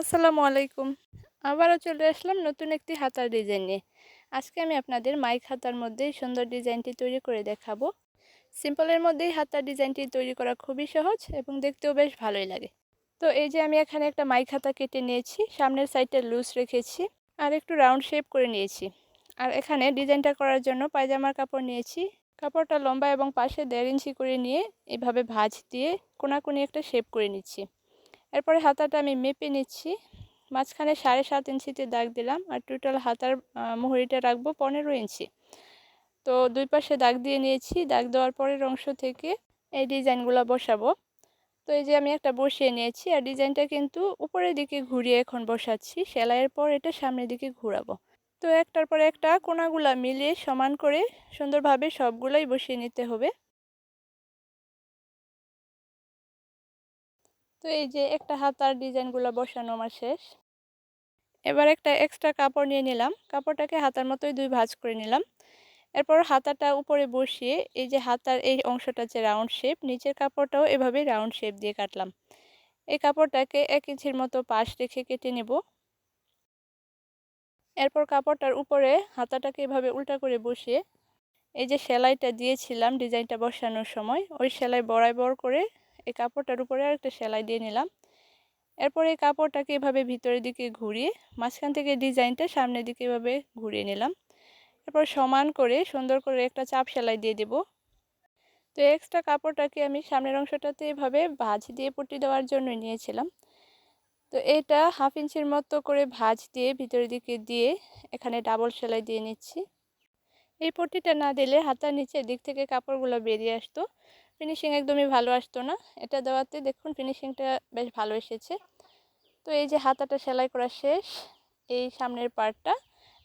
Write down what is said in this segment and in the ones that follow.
আসসালামু আলাইকুম। আবারও চলে আসলাম নতুন একটি হাতার ডিজাইন নিয়ে। আজকে আমি আপনাদের মাইক হাতার মধ্যেই সুন্দর ডিজাইনটি তৈরি করে দেখাবো। সিম্পলের মধ্যেই হাতার ডিজাইনটি তৈরি করা খুবই সহজ এবং দেখতেও বেশ ভালোই লাগে। তো এই যে আমি এখানে একটা মাইক হাতা কেটে নিয়েছি, সামনের সাইডটা লুজ রেখেছি আর একটু রাউন্ড শেপ করে নিয়েছি। আর এখানে ডিজাইনটা করার জন্য পায়জামার কাপড় নিয়েছি। কাপড়টা লম্বা এবং পাশে দেড় ইঞ্চি করে নিয়ে এভাবে ভাঁজ দিয়ে কোনাকুনি একটা শেপ করে নিচ্ছি। এরপরে হাতাটা আমি মেপে নিচ্ছি। মাঝখানে সাড়ে সাত ইঞ্চিতে দাগ দিলাম আর টোটাল হাতার মুহুরিটা রাখব পনেরো ইঞ্চি। তো দুই পাশে দাগ দিয়ে নিয়েছি। দাগ দেওয়ার পরের অংশ থেকে এই ডিজাইনগুলো বসাবো। তো এই যে আমি একটা বসিয়ে নিয়েছি আর ডিজাইনটা কিন্তু উপরের দিকে ঘুরিয়ে এখন বসাচ্ছি। সেলাইয়ের পর এটা সামনের দিকে ঘুরাবো। তো একটার পর একটা কোনাগুলা মিলিয়ে সমান করে সুন্দরভাবে সবগুলোই বসিয়ে নিতে হবে। তো এই যে একটা হাতার ডিজাইনগুলো বসানো আমার শেষ। এবার একটা এক্সট্রা কাপড় নিয়ে নিলাম। কাপড়টাকে হাতার মতোই দুই ভাঁজ করে নিলাম। এরপর হাতাটা উপরে বসিয়ে এই যে হাতার এই অংশটা যে রাউন্ড শেপ নিচের কাপড়টাও এভাবে রাউন্ড শেপ দিয়ে কাটলাম। এই কাপড়টাকে এক ইঞ্চির মতো পাশ রেখে কেটে নেব। এরপর কাপড়টার উপরে হাতাটাকে এভাবে উল্টা করে বসিয়ে এই যে সেলাইটা দিয়েছিলাম ডিজাইনটা বসানোর সময়, ওই সেলাই বরাবর করে এই কাপড়টার উপরে একটা সেলাই দিয়ে নিলাম। এরপর এই কাপড়টাকে এভাবে ভিতরের দিকে ঘুরিয়ে, মাঝখান থেকে ডিজাইনটা সামনের দিকে এভাবে ঘুরিয়ে নিলাম। এরপর সমান করে সুন্দর করে একটা চাপ সেলাই দিয়ে দেব। তো এক্সট্রা কাপড়টাকে আমি সামনের অংশটাতে এভাবে ভাঁজ দিয়ে পটি দেওয়ার জন্য নিয়েছিলাম। তো এটা হাফ ইঞ্চির মতো করে ভাঁজ দিয়ে ভিতরের দিকে দিয়ে এখানে ডাবল সেলাই দিয়ে নিচ্ছি। এই পট্টিটা না দিলে হাতার নিচের দিক থেকে কাপড়গুলো বেরিয়ে আসতো। ফিনিশিং একদমই ভালো আসতো না। এটা দেওয়াতে দেখুন ফিনিশিংটা বেশ ভালো এসেছে। তো এই যে হাতাটা সেলাই করা শেষ, এই সামনের পার্টটা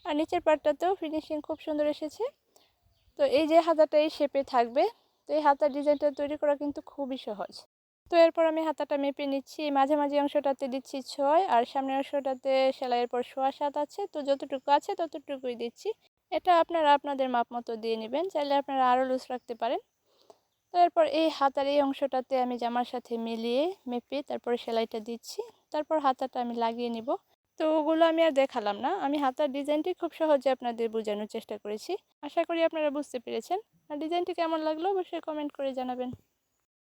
আর নিচের পার্টটাতেও ফিনিশিং খুব সুন্দর এসেছে। তো এই যে হাতাটা এই শেপে থাকবে, তো এই হাতার ডিজাইনটা তৈরি করা কিন্তু খুবই সহজ। তো এরপর আমি হাতাটা মেপে নিচ্ছি। মাঝামাঝি অংশটাতে দিচ্ছি ছয়, আর সামনের অংশটাতে সেলাইয়ের পর সোয়া সাত আছে। তো যতটুকু আছে ততটুকুই দিচ্ছি। এটা আপনারা আপনাদের মাপ মতো দিয়ে নেবেন। চাইলে আপনারা আরও লুজ রাখতে পারেন। তারপর এই হাতার এই অংশটাতে আমি জামার সাথে মিলিয়ে মেপে তারপরে সেলাইটা দিচ্ছি। তারপর হাতাটা আমি লাগিয়ে নিব। তো ওগুলো আমি আর দেখালাম না। আমি হাতার ডিজাইনটি খুব সহজে আপনাদের বোঝানোর চেষ্টা করেছি। আশা করি আপনারা বুঝতে পেরেছেন। আর ডিজাইনটি কেমন লাগল অবশ্যই কমেন্ট করে জানাবেন।